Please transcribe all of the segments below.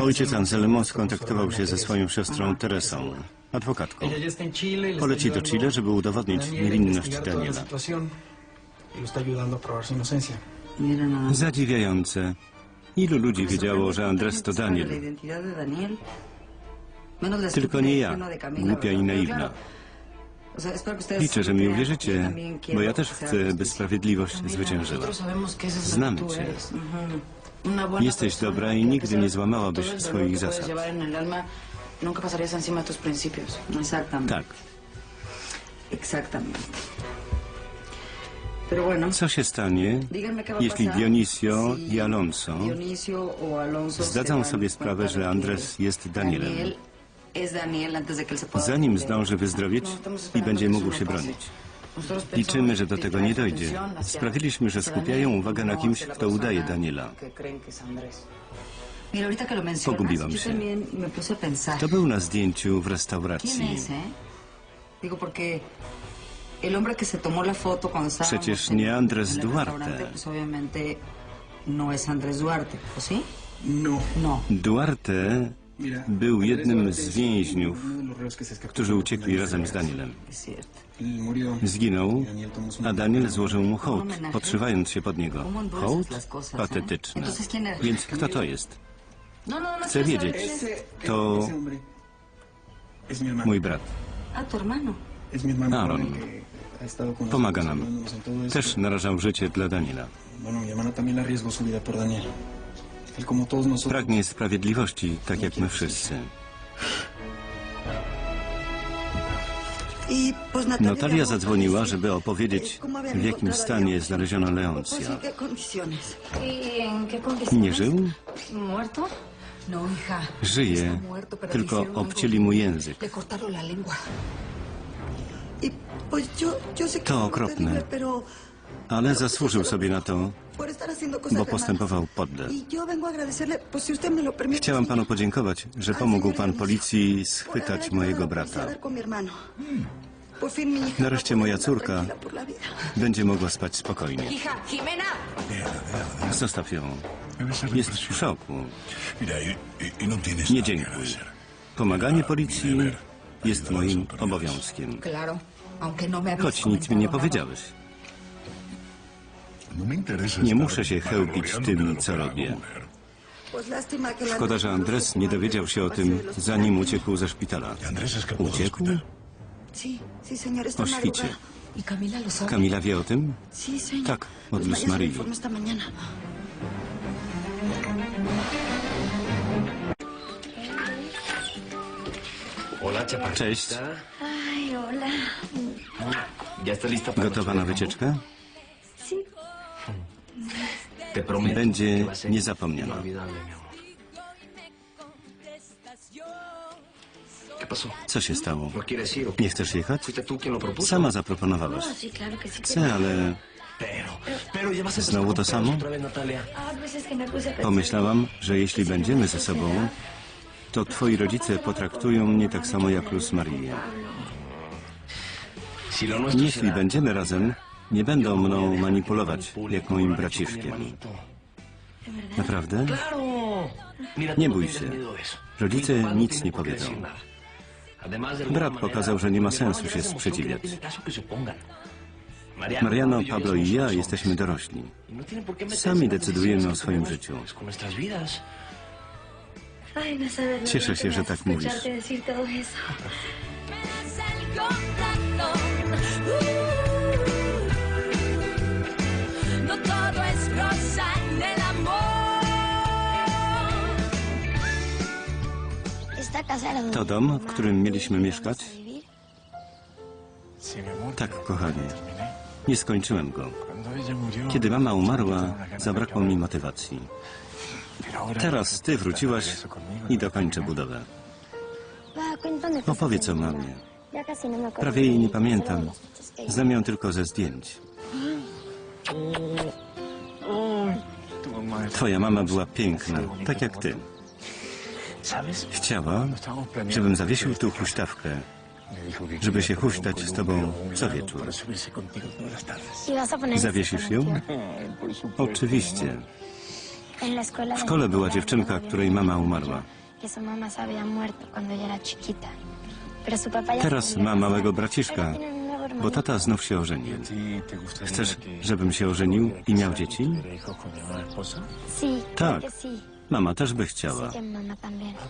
Ojciec Anselmo skontaktował się ze swoją siostrą Teresą, adwokatką. Poleci do Chile, żeby udowodnić niewinność Daniela. Zadziwiające. Ilu ludzi wiedziało, że Andres to Daniel? Tylko nie ja, głupia i naiwna. Liczę, że mi uwierzycie, bo ja też chcę, by sprawiedliwość zwyciężyła. Znamy cię. Jesteś dobra i nigdy nie złamałabyś swoich zasad. Tak. Co się stanie, jeśli Dionisio si i Alonso zdadzą sobie sprawę, że Andres jest Danielem, zanim zdąży wyzdrowieć i będzie mógł się bronić. Liczymy, że do tego nie dojdzie. Sprawiliśmy, że skupiają uwagę na kimś, kto udaje Daniela. Pogubiłam się. To był na zdjęciu w ¿Quién restauracji. Przecież nie el Duarte. no Duarte, był jednym z więźniów, którzy uciekli razem z. Danielem. Zginął, a Daniel złożył mu hołd, podszywając się pod niego. ¿Cómo endulzas Hołd? era? Więc kto to jest? Chcę wiedzieć. To-. Mój brat. Aaron. Pomaga nam. Też narażał życie dla Daniela. Pragnie sprawiedliwości, tak jak my wszyscy. Natalia, zadzwoniła, żeby opowiedzieć, w jakim stanie znaleziono Leoncja. Nie żył? No. Żyje, tylko hicieron algo. obcięli mu język. To okropne. Ale zasłużył sobie na to, bo postępował podle. Y. Chciałam panu podziękować, że pomógł pan policji schwytać mojego brata. a Nareszcie moja córka będzie mogła spać spokojnie. Zostaw ją. Jest w szoku. No Nie nada que dziękuj. agradecer. Pomaganie policji jest moim obowiązkiem. No Choć nic mi nie powiedziałeś. Nie muszę się chełpić tym, co robię. Szkoda, że Andres nie dowiedział się o tym, zanim uciekł ze szpitala. Uciekł? O świcie. Kamila wie o tym? Tak, od Luz Marii. Cześć. Ay, hola. ¿Ya está lista para Gotowa na wycieczkę? Sí. Te prometo Będzie niezapomniana. Co się stało? ¿No? Nie chcesz jechać? Sama zaproponowałaś. No. Chcę, ale Znowu to samo? Ah, pomyślałam, że jeśli będziemy ze sobą, to twoi rodzice potraktują mnie tak samo jak Luz Marię. Jeśli będziemy razem, nie będą mną manipulować jak moim braciszkiem. Naprawdę? Nie bój się. Rodzice nic nie powiedzą. Brat pokazał, że nie ma sensu się sprzeciwiać. Mariano, Pablo i ja jesteśmy dorośli. Sami decydujemy o swoim życiu. Cieszę się, że tak mówisz. To dom, w którym mieliśmy mieszkać? Tak, kochanie. Nie skończyłem go. Kiedy mama umarła, zabrakło mi motywacji. Teraz ty wróciłaś i dokończę budowę. Opowiedz o mi mamie. Prawie jej nie pamiętam. Znam ją tylko ze zdjęć. Twoja mama była piękna, tak jak ty. Chciała, żebym zawiesił tu huśtawkę, żeby się huśtać z tobą co wieczór. para subirse contigo todas las tardes. ¿Y vas a poner ese Zawiesisz ją? Oczywiście. W szkole była dziewczynka, której mama umarła. Teraz ma małego braciszka, bo tata znów się ożenił. ¿Sí te gustaría Chcesz, żebym się ożenił i miał dzieci? Tak. Mama też by chciała.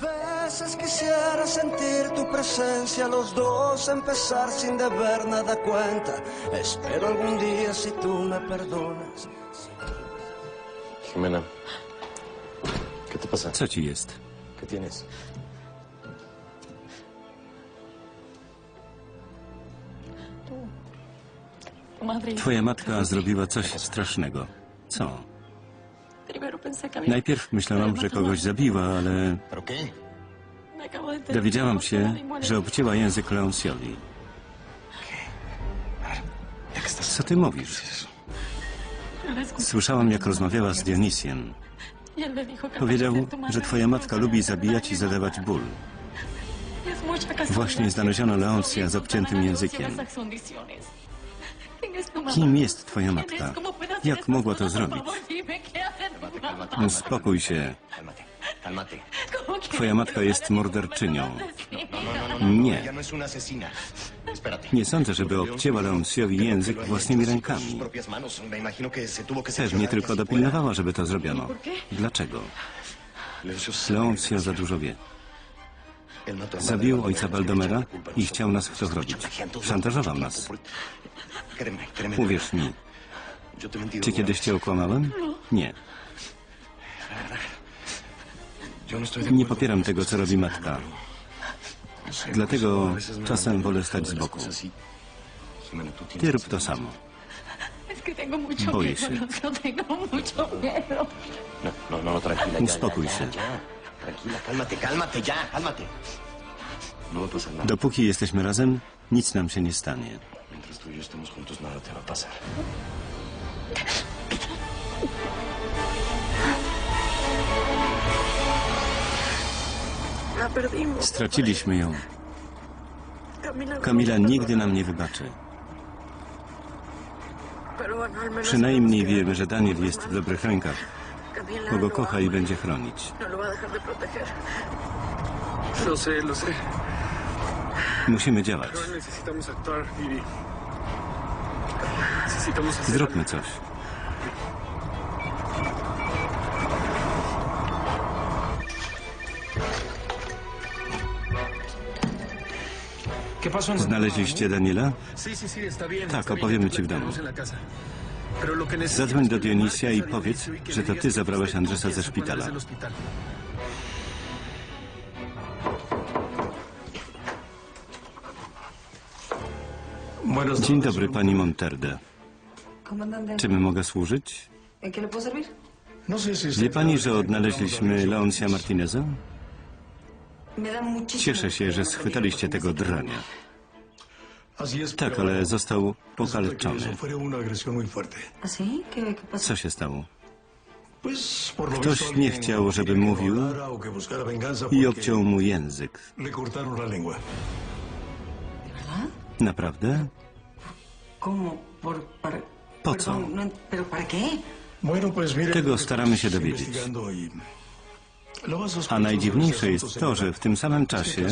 Veces quisiera sentir tu presencia, los dos empezar sin deber nada cuenta. Espero algún día si tú me perdonas. Jimena, ¿qué te pasa? Co ci jest? ¿Qué tienes? Twoja matka zrobiła coś strasznego. Co? Najpierw myślałam, że kogoś zabiła, ale dowiedziałam się, że obcięła język Leonsiowi. Co ty mówisz? Słyszałam, jak rozmawiała z Dionisiem. Powiedział, że twoja matka lubi zabijać i zadawać ból. Właśnie znaleziono Leoncja z obciętym językiem. Kim jest twoja matka? Jak mogła to zrobić? Uspokój się. Twoja matka jest morderczynią. Nie. Nie sądzę, żeby obcięła Leoncjowi język własnymi rękami. Pewnie tylko dopilnowała, żeby to zrobiono. Dlaczego? Leoncio za dużo wie. Zabił ojca Baldomera, i chciał nas w to wrobić. Szantażował nas. Uwierz mi, czy kiedyś cię okłamałem? Nie. Nie popieram tego, co robi matka. Dlatego czasem wolę stać z boku. Ty rób to samo. Boję się. Uspokój się. Dopóki jesteśmy razem, nic nam się nie stanie. Straciliśmy ją. Kamila nigdy nam nie wybaczy. Przynajmniej wiemy, że Daniel jest w dobrych rękach, Camila bo go lo kocha i będzie chronić. No lo Zróbmy coś. Znaleźliście Daniela? Tak, opowiemy ci w domu. Zadzwoń do Dionisia i powiedz, że to ty tú Andresa ze szpitala. Dzień dobry, pani Monterde. Czym mogę służyć? No Wie pani, że odnaleźliśmy Leoncia Martineza? Cieszę się, że schwytaliście tego drania. Tak, ale został pokaleczony. ¿Ah. Co się stało? Ktoś nie chciał, żeby mówił I obciął mu język. Naprawdę? ¿Cómo? ¿Por, para... Po co? No Tego staramy się dowiedzieć. y A najdziwniejsze jest to, że w tym samym czasie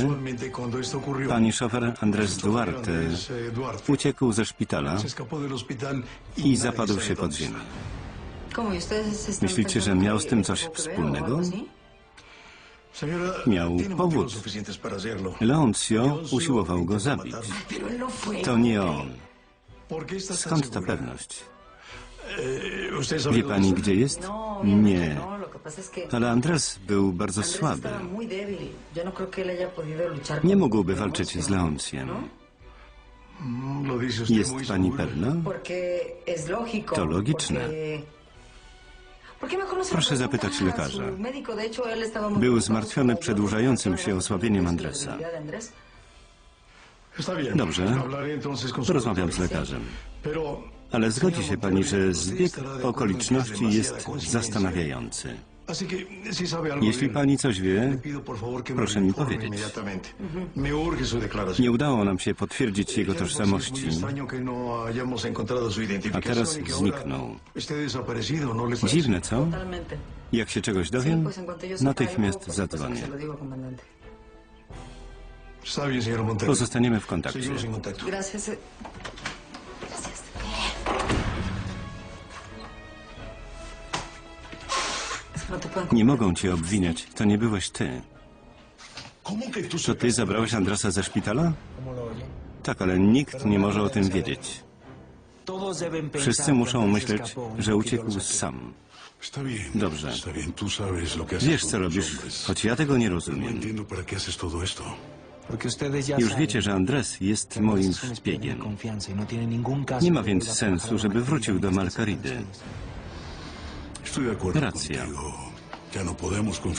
pani szofer Andres Duarte eh, Duarte uciekł ze szpitala y i nadie zapadł się pod ziemię. ¿Y Myślicie, że miał z tym coś wspólnego? Miał powód. Leoncio usiłował go zabić. No. To nie on. Skąd ta pewność? Eh, ¿Usted sabe Wie pani, gdzie jest? No, Nie. no. Es que Ale Andres był bardzo słaby. no Nie mógłby walczyć z Leonciem. ¿no? Mm, Jest pani pewna? To logiczne. porque- ¿Por qué mejor no Proszę zapytać lekarza. Był zmartwiony przedłużającym się osłabieniem Andresa. Dobrze. Porozmawiam z lekarzem. Ale zgodzi się pani, że zbieg okoliczności jest zastanawiający. Jeśli pani coś wie, proszę mi powiedzieć. Nie udało nam się potwierdzić jego tożsamości, no identificación teraz y zniknął. ¿no? Dziwne, co? Jak się czegoś dowiem, natychmiast zadzwonię. Está bien, señor Montero. Pozostaniemy w kontakcie. Seguimos en contacto. Gracias. no Nie mogą cię obwiniać. To nie byłeś ty. ¿Cómo que tú To ty zabrałeś Andrasa ze szpitala? Tak, ale nikt nie może o tym wiedzieć. Wszyscy muszą myśleć, że uciekł sam. Dobrze. Wiesz, co robisz, choć ja tego nie No rozumiem. Już wiecie, że Andres jest moim szpiegiem. Nie ma więc sensu, żeby wrócił do Markaridy. Racja. no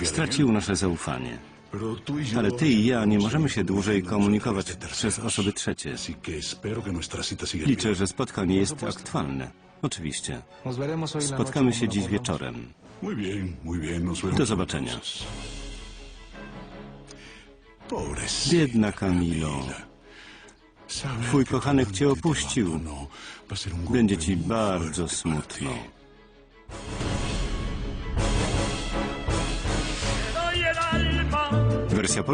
Stracił nasze zaufanie. y Ale ty i ja nie możemy się dłużej no komunikować przez osoby trzecie. Liczę, że spotkanie jest aktualne. Oczywiście. Spotkamy się dziś wieczorem. Do zobaczenia. Biedna Kamilo. Twój kochanek cię opuścił. Będzie ci bardzo smutno. Wersja